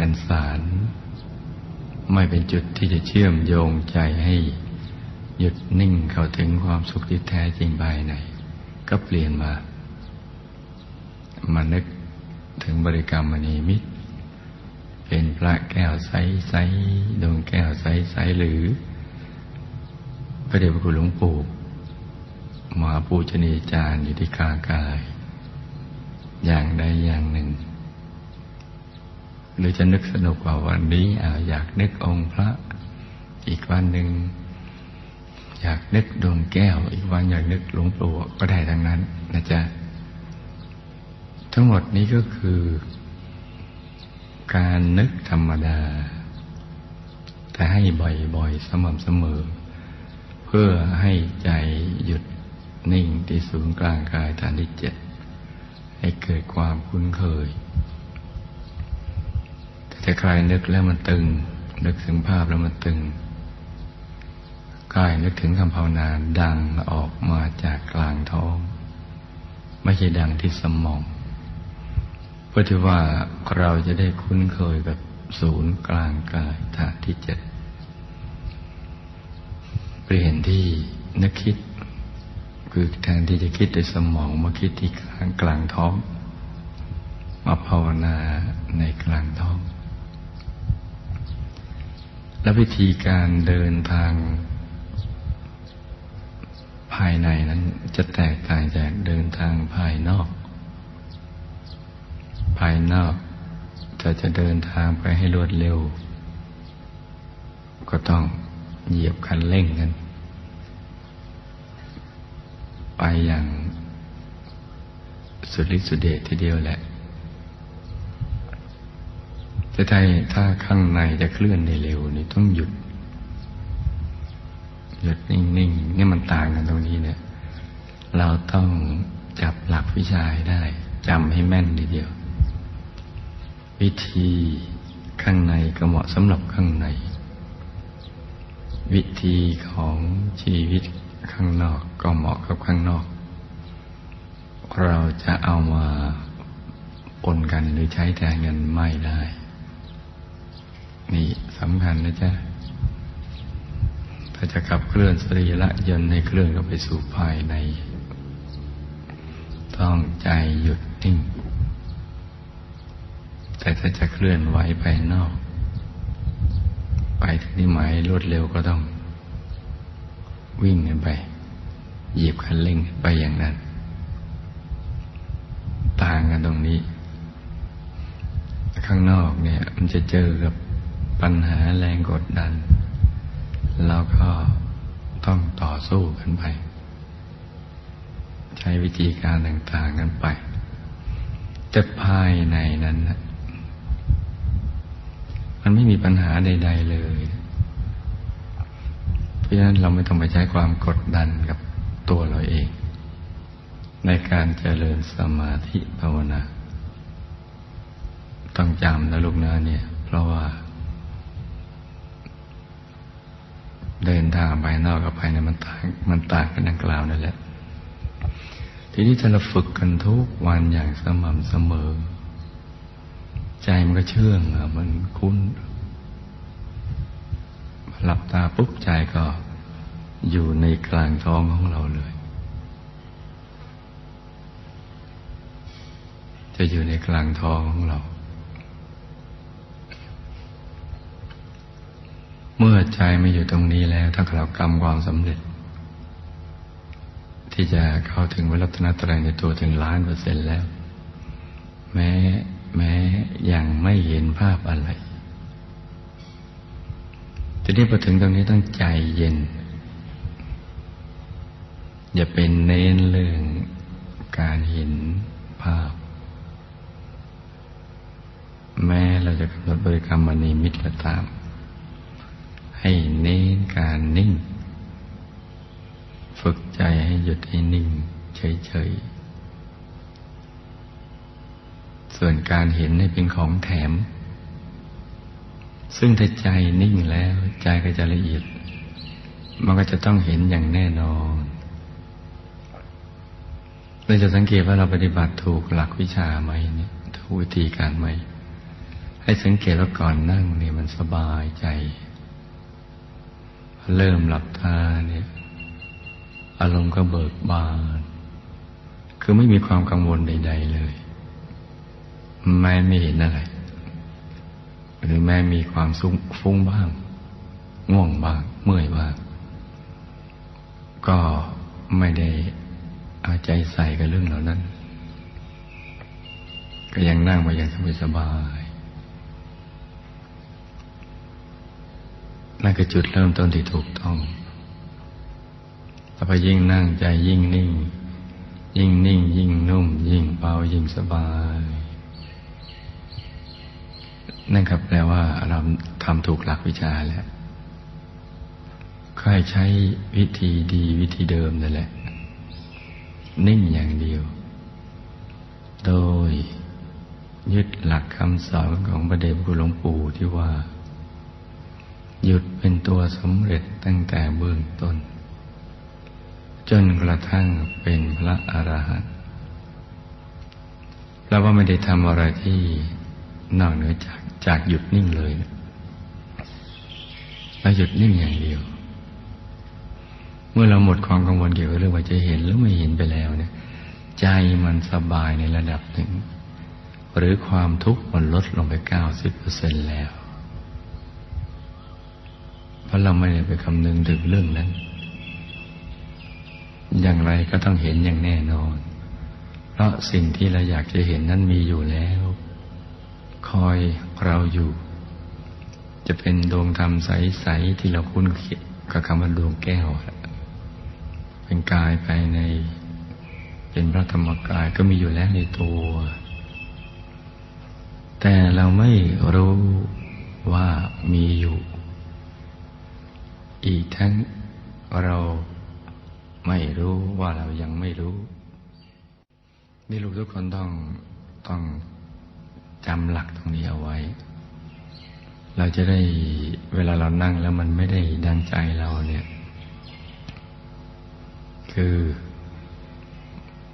แก่นสาร ไม่เป็นจุดที่จะเชื่อมโยงใจให้ หยุดนิ่งเข้าถึงความสุขที่แท้จริงภายในก็เปลี่ยนมา มานึกถึงบริกรรมมณีมิตร เป็นพระแก้วใสใสดวงแก้วใสใสหรือ พระเดชพระคุณหลวงปู่มหาปูชนียจารย์อยู่ที่กลางกาย อย่างใดอย่างหนึ่ง หรือจะนึกสนุกกว่าวันนี้อาอยากนึกองค์พระ อีกวันหนึ่งอยากนึกดวงแก้ว อีกวันอยากนึกหลวงปู่ก็ได้ทั้งนั้นนะจ๊ะทั้งหมดนี้ก็คือ การนึกธรรมดา แต่ให้บ่อยๆ สม่ำเสมอ เพื่อให้ใจหยุดนิ่งที่ศูนย์กลางกายฐานที่เจ็ดให้เกิดความคุ้นเคย แต่ถ้าใครนึกแล้วมันตึง นึกถึงภาพแล้วมันตึง กายนึกถึงคำภาวนาดังออกมาจากกลางท้อง ไม่ใช่ดังที่สมองเพื่อที่ว่าเราจะได้คุ้นเคยกับศูนย์กลางกายฐานที่เจ็ดเปลี่ยนที่นึกคิด คือแทนที่จะคิดในสมองมาคิดที่กลางกลางท้องมาภาวนาในกลางท้อง และวิธีการเดินทาง ภายในนั้นจะแตกต่างจากเดินทางภายนอก ภายนอกถ้าจะเดินทางไปให้รวดเร็ว ก็ต้องเหยียบคันเร่งกัน ไปอย่างสุดฤทธิ์สุดเดชทีเดียวแหละ แต่ถ้าถ้าข้างในจะเคลื่อนในเร็วนี่ต้องหยุด หยุดนิ่งๆนี่มันต่างกันตรงนี้เนี่ย เราต้องจับหลักวิชาให้ได้จำให้แม่นทีเดียว วิธีข้างในก็เหมาะสำหรับข้างใน วิธีของชีวิตข้างนอกก็เหมาะกับข้างนอก เราจะเอามาปนกันหรือใช้แทนกันไม่ได้ นี่สำคัญนะจ๊ะ ถ้าจะขับเคลื่อนสรีระยนต์ให้เคลื่อนเข้าไปสู่ภายใน ต้องใจหยุดนิ่ง แต่ถ้าจะเคลื่อนไหวภายนอก ไปที่หมายรวดเร็วก็ต้อง วิ่งกันไป หยิบคันเร่งไปอย่างนั้น ต่างกันตรงนี้ ข้างนอกเนี่ย มันจะเจอกับ ปัญหาแรงกดดัน เราก็ต้องต่อสู้กันไป ใช้วิธีการต่างๆกันไป แต่ภายในนั้นนะมันไม่มีปัญหาใด ๆ เลย เพราะฉะนั้นเราไม่ต้องไปใช้ความกดดันกับตัวเราเอง ในการเจริญสมาธิภาวนา ต้องจำนะลูกนะเนี่ย เพราะว่า เดินทางภายนอกกับภายในมันต่างมันต่างกันดังกล่าวนั่นแหละ ทีนี้ถ้าเราฝึกกันทุกวันอย่างสม่ำเสมอ ใจมันก็เชื่องมันคุ้นหลับตาปุ๊บใจก็อยู่ในกลางท้องของเราเลย จะอยู่ในกลางท้องของเรา เมื่อใจไม่อยู่ตรงนี้แล้วถ้าเรากรรมความสำเร็จ ที่จะเข้าถึงวิรัตนตรัยในตัวถึงล้านเปอร์เซ็นต์แล้ว แม้แม้ยังไม่เห็นภาพอะไรทีนี้พอถึงตรงนี้ต้องใจเย็น อย่าเป็นเน้นเรื่องการเห็นภาพ แม้เราจะกำหนดบริกรรมมณีมิตรตาม ให้เน้นการนิ่ง ฝึกใจให้หยุดให้นิ่งเฉยๆ ส่วนการเห็นให้เป็นของแถม ซึ่งถ้าใจนิ่งแล้วใจก็จะละเอียด มันก็จะต้องเห็นอย่างแน่นอนเราจะสังเกตว่าเราปฏิบัติถูกหลักวิชาไหมเนี่ยถูกวิธีการไหม ให้สังเกตว่าก่อนนั่งเนี่ยมันสบายใจ เริ่มหลับตาเนี่ย อารมณ์ก็เบิกบาน คือไม่มีความกังวลใด ๆ เลย แม้ไม่เห็นอะไร หรือแม้มีความสุฟุ้งบ้าง ง่วงบ้าง เมื่อยบ้าง ก็ไม่ได้เอาใจใส่กับเรื่องเหล่านั้น ก็ยังนั่งมาอย่างสบาย นั่นคือจุดเริ่มต้นที่ถูกต้องถ้าพอยิ่งนั่งใจยิ่งนิ่ง ยิ่งนิ่ง ยิ่งนุ่ม ยิ่งเบายิ่งสบาย นั่นครับแปลว่าเราทำถูกหลักวิชาแล้วค่อยใช้วิธีดีวิธีเดิมนั่นแหละ นิ่งอย่างเดียว โดยยึดหลักคำสอนของพระเดชพระคุณหลวงปู่ที่ว่า หยุดเป็นตัวสำเร็จตั้งแต่เบื้องต้น จนกระทั่งเป็นพระอรหันต์เราว่าไม่ได้ทำอะไรที่นอกเหนือจากจากหยุดนิ่งเลยเราหยุดนิ่งอย่างเดียว เมื่อเราหมดความกังวลเกี่ยวกับเรื่องว่าจะเห็นหรือไม่เห็นไปแล้วเนี่ย ใจมันสบายในระดับหนึ่ง หรือความทุกข์มันลดลงไปเก้าสิบเปอร์เซ็นแล้ว เพราะเราไม่ได้ไปคำนึงถึงเรื่องนั้น อย่างไรก็ต้องเห็นอย่างแน่นอน เพราะสิ่งที่เราอยากจะเห็นนั้นมีอยู่แล้ว คอยเราอยู่ จะเป็นดวงธรรมใส ๆ ที่เราคุ้นกับคำว่าดวงแก้ว เป็นกายภายใน เป็นพระธรรมกายก็มีอยู่แล้วในตัว แต่เราไม่รู้ว่ามีอยู่ อีกทั้งเราไม่รู้ว่าเรายังไม่รู้ นี่ลูกทุกคนต้องต้องจำหลักตรงนี้เอาไว้ เราจะได้เวลาเรานั่งแล้วมันไม่ได้ดังใจเราเนี่ย คือ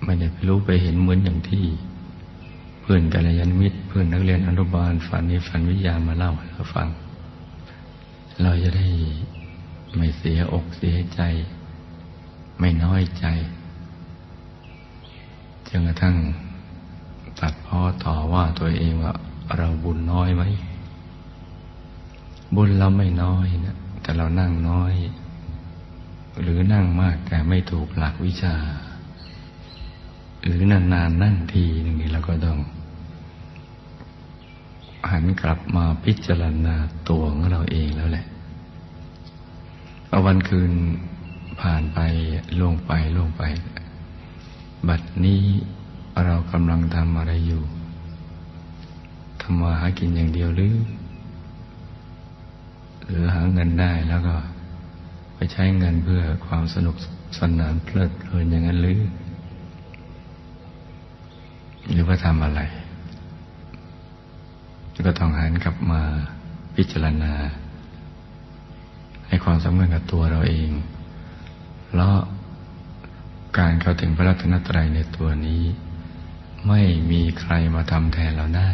ไม่ได้ไปรู้ไปเห็นเหมือนอย่างที่เพื่อนกัลยาณมิตร เพื่อนนักเรียนอนุบาลฝันนี้ฝันวิทยามาเล่าให้เราฟัง เราจะได้ ไม่เสียอกเสียใจ ไม่น้อยใจจนกระทั่งตัดพ้อต่อว่าตัวเองว่า เราบุญน้อยไหม บุญเราไม่น้อยนะแต่เรานั่งน้อย หรือนั่งมากแต่ไม่ถูกหลักวิชา หรือนานๆนนั่งทีนึงนี้เราก็ต้องหันกลับมาพิจารณาตัวของเราเองแล้วแหละ อาวันคืนผ่านไปล่วงไปล่วงไป บัดนี้เรากำลังทำอะไรอยู่ทำมาหากินอย่างเดียวหรือ หรือหาเงินได้แล้วก็ ไปใช้เงินเพื่อความสนุกสนานเพลิดเพลินอย่างนั้นหรือ หรือว่าทำอะไร ก็ต้องหันกลับมาพิจารณา ให้ความสำคัญกับตัวเราเองเพราะการเข้าถึงพระรัตนตรัยในตัวนี้ ไม่มีใครมาทำแทนเราได้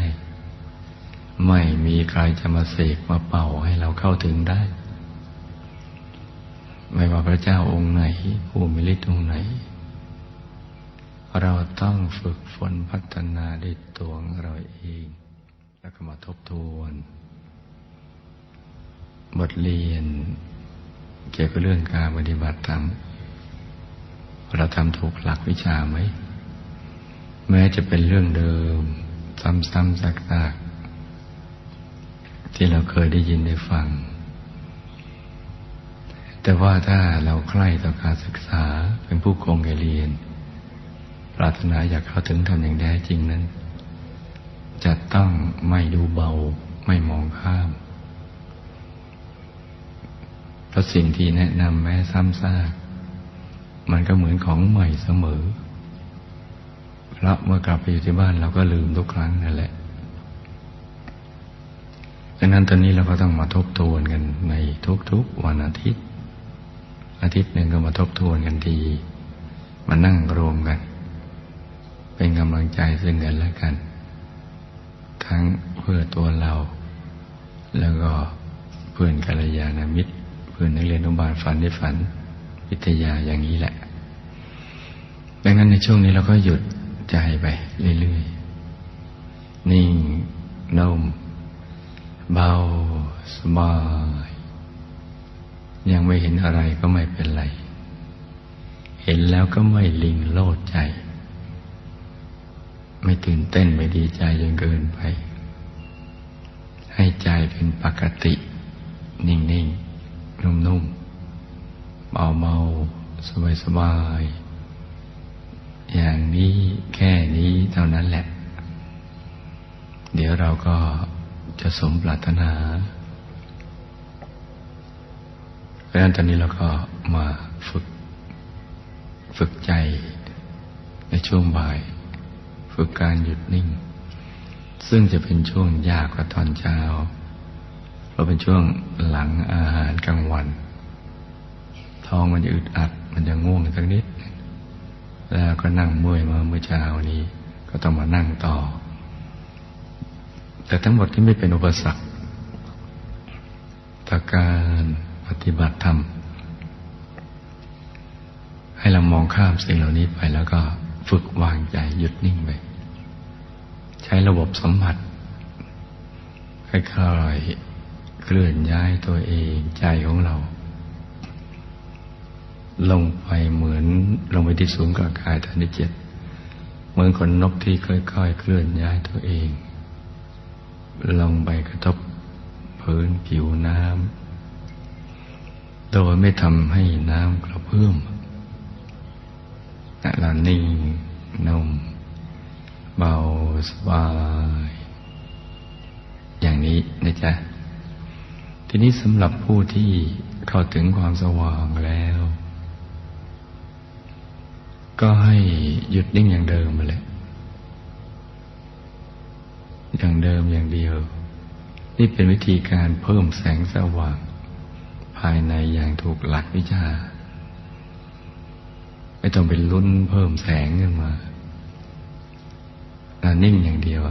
ไม่มีใครจะมาเสกมาเป่าให้เราเข้าถึงได้ ไม่ว่าพระเจ้าองค์ไหนผู้มีฤทธิ์องค์ไหน เราต้องฝึกฝนพัฒนาด้วยตัวของเราเอง แล้วก็มาทบทวน บทเรียน เกี่ยวกับเรื่องการปฏิบัติธรรมเราทำถูกหลักวิชาไหม แม้จะเป็นเรื่องเดิม ซ้ำๆซักๆ ที่เราเคยได้ยินได้ฟัง แต่ว่าถ้าเราใคร่ต่อการศึกษาเป็นผู้คงแก่เรียน ปรารถนาอยากเข้าถึงธรรมอย่างแท้จริงนั้น จะต้องไม่ดูเบาไม่มองข้าม เพราะสิ่งที่แนะนำแม้ซ้ำซากมันก็เหมือนของใหม่เสมอเพราะเมื่อกลับไปอยู่ที่บ้านเราก็ลืมทุกครั้งนั่นแหละดังนั้นตอนนี้เราก็ต้องมาทบทวนกันในทุกๆวันอาทิตย์ อาทิตย์หนึ่งก็มาทบทวนกันทีมานั่งรวมกัน เป็นกำลังใจซึ่งกันและกัน ทั้งเพื่อตัวเรา แล้วก็เพื่อนกัลยาณมิตร เพื่อนนักเรียนอนุบาลฝันได้ฝันวิทยาอย่างนี้แหละดังนั้นในช่วงนี้เราก็หยุดใจไปเรื่อยๆ นิ่งนุ่มเบา สบาย ยังไม่เห็นอะไรก็ไม่เป็นไร เห็นแล้วก็ไม่ลิงโลดใจ ไม่ตื่นเต้นไม่ดีใจจนเกินไป ให้ใจเป็นปกติ นิ่ง ๆ นุ่มๆเบาๆสบายๆอย่างนี้แค่นี้เท่านั้นแหละ เดี๋ยวเราก็จะสมปรารถนาเพราะฉะนั้นตอนนี้เราก็มาฝึก ฝึกใจในช่วงบ่าย ฝึกการหยุดนิ่ง ซึ่งจะเป็นช่วงยากกว่าตอนเช้า ราะเป็นช่วงหลังอาหารกลางวัน ท้องมันจะอึดอัด มันจะง่วงสักนิด แล้วก็นั่งเมื่อยมาเมื่อเช้านี้ ก็ต้องมานั่งต่อ แต่ทั้งหมดที่ไม่เป็นอุปสรรคต่อการปฏิบัติธรรม ให้เรามองข้ามสิ่งเหล่านี้ไปแล้วก็ฝึกวางใจหยุดนิ่งไป ใช้ระบบสัมผัสค่อยๆ เคลื่อนย้ายตัวเองใจของเรา ลงไปเหมือนลงไปที่ศูนย์กลางกายฐานที่เจ็ดเหมือนคนนกที่ค่อยๆ เคลื่อนย้ายตัวเอง ลงไปกระทบพื้นผิวน้ำโดยไม่ทำให้น้ำกระเพื่อมเรานิ่งนุ่มเบาสบาย อย่างนี้นะจ๊ะ ทีนี้สำหรับผู้ที่เข้าถึงความสว่างแล้ว ก็ให้หยุดนิ่งอย่างเดิมไปเลยอย่างเดิมอย่างเดียว นี่เป็นวิธีการเพิ่มแสงสว่าง ภายในอย่างถูกหลักวิชา ไม่ต้องเป็นลุ้นเพิ่มแสงขึ้นมานานิ่งอย่างเดียว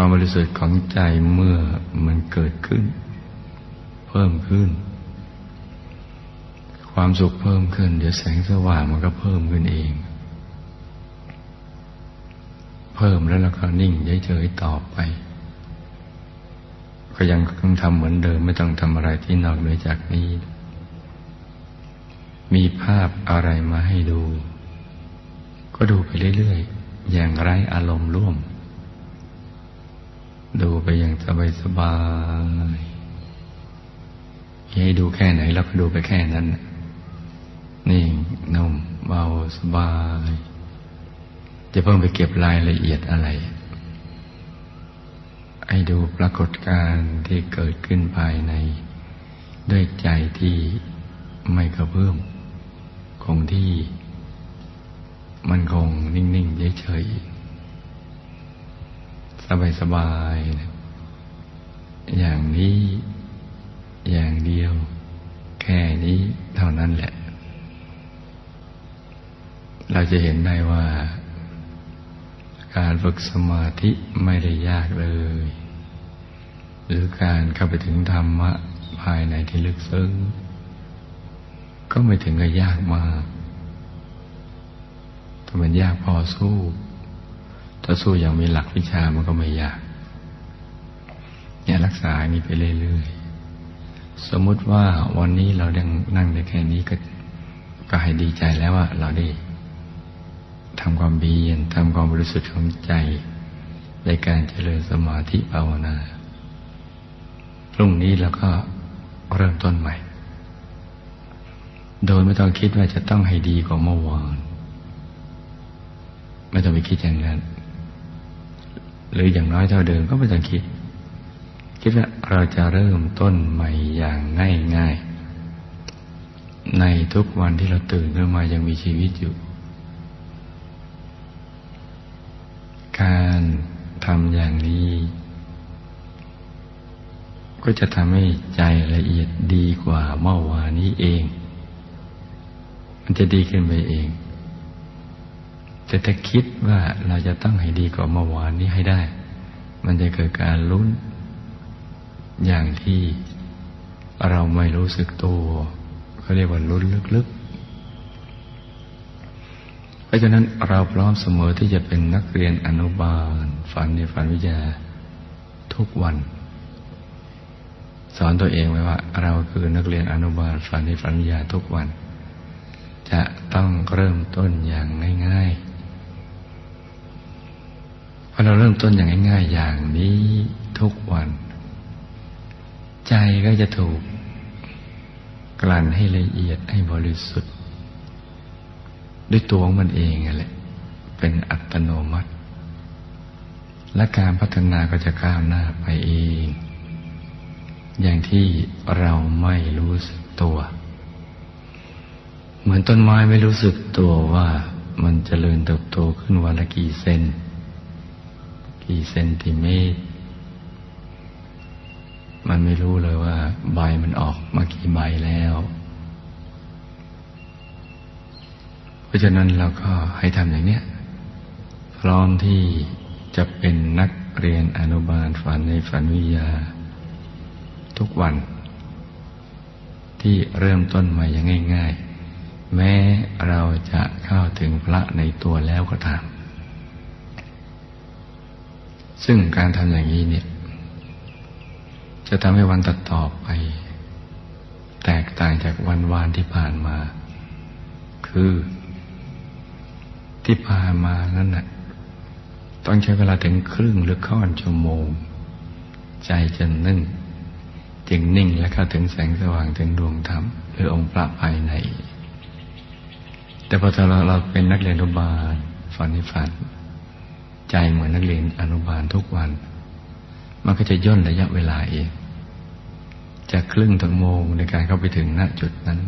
ความบริสุทธิ์ของใจเมื่อมันเกิดขึ้น เพิ่มขึ้น ความสุขเพิ่มขึ้น เดี๋ยวแสงสว่างมันก็เพิ่มขึ้นเอง เพิ่มแล้วเราก็นิ่งเฉยๆต่อไป ก็ยังต้องทำเหมือนเดิมไม่ต้องทำอะไรที่นอกเหนือจากนี้ มีภาพอะไรมาให้ดู ก็ดูไปเรื่อยๆอย่างไร้อารมณ์ร่วม ดูไปอย่างสบายๆให้ดูแค่ไหนเราก็ดูไปแค่นั้น นี่นุ่มเบาสบาย จะเพิ่งไปเก็บรายละเอียดอะไรให้ดูปรากฏการณ์ที่เกิดขึ้นภายใน ด้วยใจที่ไม่กระเพื่อมคงที่ มันคงนิ่ง ๆ เฉยๆ สบายๆอย่างนี้อย่างเดียว แค่นี้เท่านั้นแหละ เราจะเห็นได้ว่า การฝึกสมาธิไม่ได้ยากเลย หรือการเข้าไปถึงธรรมะภายในที่ลึกซึ้ง ก็ไม่ถึงกับยากมากถ้ามันยากพอสู้ ถ้าสู้อย่างมีหลักวิชามันก็ไม่ยากเนี่ยรักษาอย่างนี้ไปเรื่อยๆ สมมุติว่าวันนี้เราดังนั่งได้แค่นี้ก็ก็ให้ดีใจแล้วว่าเราได้ทำความเบียนทำความบริสุทธิ์ของใจ ในการเจริญสมาธิภาวนา พรุ่งนี้เราก็เริ่มต้นใหม่ โดยไม่ต้องคิดว่าจะต้องให้ดีกว่าเมื่อวาน ไม่ต้องไปคิดอย่างนั้น หรืออย่างน้อยเท่าเดิมก็ไม่ต้องคิด คิดว่าเราจะเริ่มต้นใหม่อย่างง่ายๆ ในทุกวันที่เราตื่นขึ้นมายังมีชีวิตอยู่ การทำอย่างนี้ ก็จะทำให้ใจละเอียดดีกว่าเมื่อวานนี้เอง มันจะดีขึ้นไปเอง แต่ถ้าคิดว่าเราจะต้องให้ดีกว่าเมื่อวานนี้ให้ได้ มันจะเกิดการลุ้น อย่างที่เราไม่รู้สึกตัวเขาเรียกว่าลุ้นลึกๆ เพราะฉะนั้นเราพร้อมเสมอที่จะเป็นนักเรียนอนุบาล ฝันในฝันวิทยาทุกวัน สอนตัวเองไว้ว่า เราคือนักเรียนอนุบาลฝันในฝันวิทยาทุกวัน จะต้องเริ่มต้นอย่างง่าย ๆ อเราเริ่มต้นอย่างง่าย ๆ อย่างนี้ทุกวัน ใจก็จะถูก กลั่นให้ละเอียดให้บริสุทธิ์ ด้วยตัวของมันเองนั่นแหละเป็นอัตโนมัติ และการพัฒนาก็จะก้าวหน้าไปเอง อย่างที่เราไม่รู้สึกตัว เหมือนต้นไม้ไม่รู้สึกตัวว่ามันจเจริญเติบโตขึ้นวันละกี่เซน กี่เซนติเมตร มันไม่รู้เลยว่า ใบมันออกมากี่ใบแล้ว เพราะฉะนั้นเราก็ให้ทำอย่างเนี้ยพร้อมที่จะเป็นนักเรียนอนุบาลฝันในฝันวิทยา ทุกวัน ที่เริ่มต้นมาอย่างง่าย ๆ แม้เราจะเข้าถึงพระในตัวแล้วก็ตาม ซึ่งการทำอย่างนี้เนี่ย จะทำให้วันตัดต่อไป แตกต่างจากวันวานที่ผ่านมา คือที่ผ่านมานั้นน่ะต้องใช้เวลาถึงครึ่งหรือค่อนชั่วโมง ใจจะนิ่งจึงนิ่งและเข้าถึงแสงสว่างถึงดวงธรรมหรือองค์พระภายใน แต่พอเราเราเป็นนักเรียนอนุบาลฝันในฝัน ใจเหมือนนักเรียนอนุบาลทุกวัน มันก็จะย่นระยะเวลาเองจากครึ่งถึงโมงในการเข้าไปถึงณจุดนั้น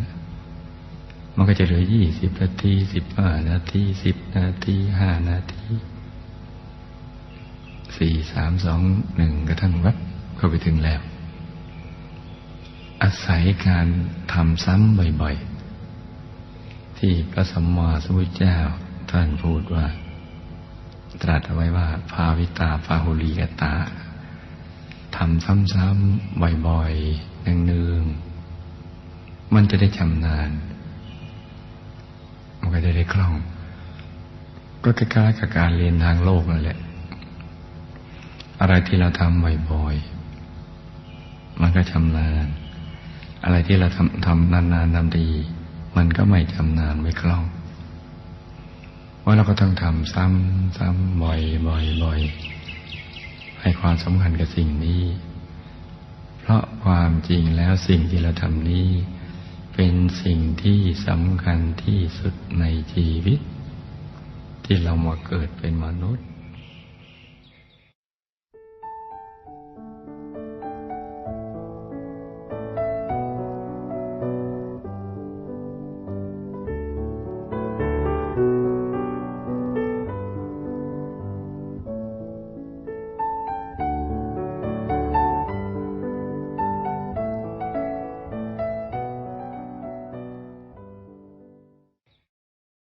มันก็จะเหลือยี่สิบนาทีสิบห้านาทีสิบนาทีห้านาทีสี่สามสองหนึ่งกระทั่งวับเข้าไปถึงแล้ว อาศัยการทำซ้ำบ่อยๆ ที่พระสัมมาสัมพุทธเจ้าท่านพูดว่า ตรัสเอาไว้ว่า ภาวิตาภาหุลีกตาทำซ้ำๆบ่อยๆเนืองๆมันจะได้ชำนาญ มันก็จะได้คล่อง ก็คล้ายๆกับการเรียนทางโลกนั่นแหละ อะไรที่เราทำบ่อยๆมันก็ชำนาญ อะไรที่เราทำทำนานๆทำดี มันก็ไม่ชำนาญไม่คล่อง ว่าเราก็ต้องทำซ้ำซ้ำบ่อยบ่อยบ่อยให้ความสำคัญกับสิ่งนี้ เพราะความจริงแล้วสิ่งที่เราทำนี้ เป็นสิ่งที่สำคัญที่สุดในชีวิต ที่เรามาเกิดเป็นมนุษย์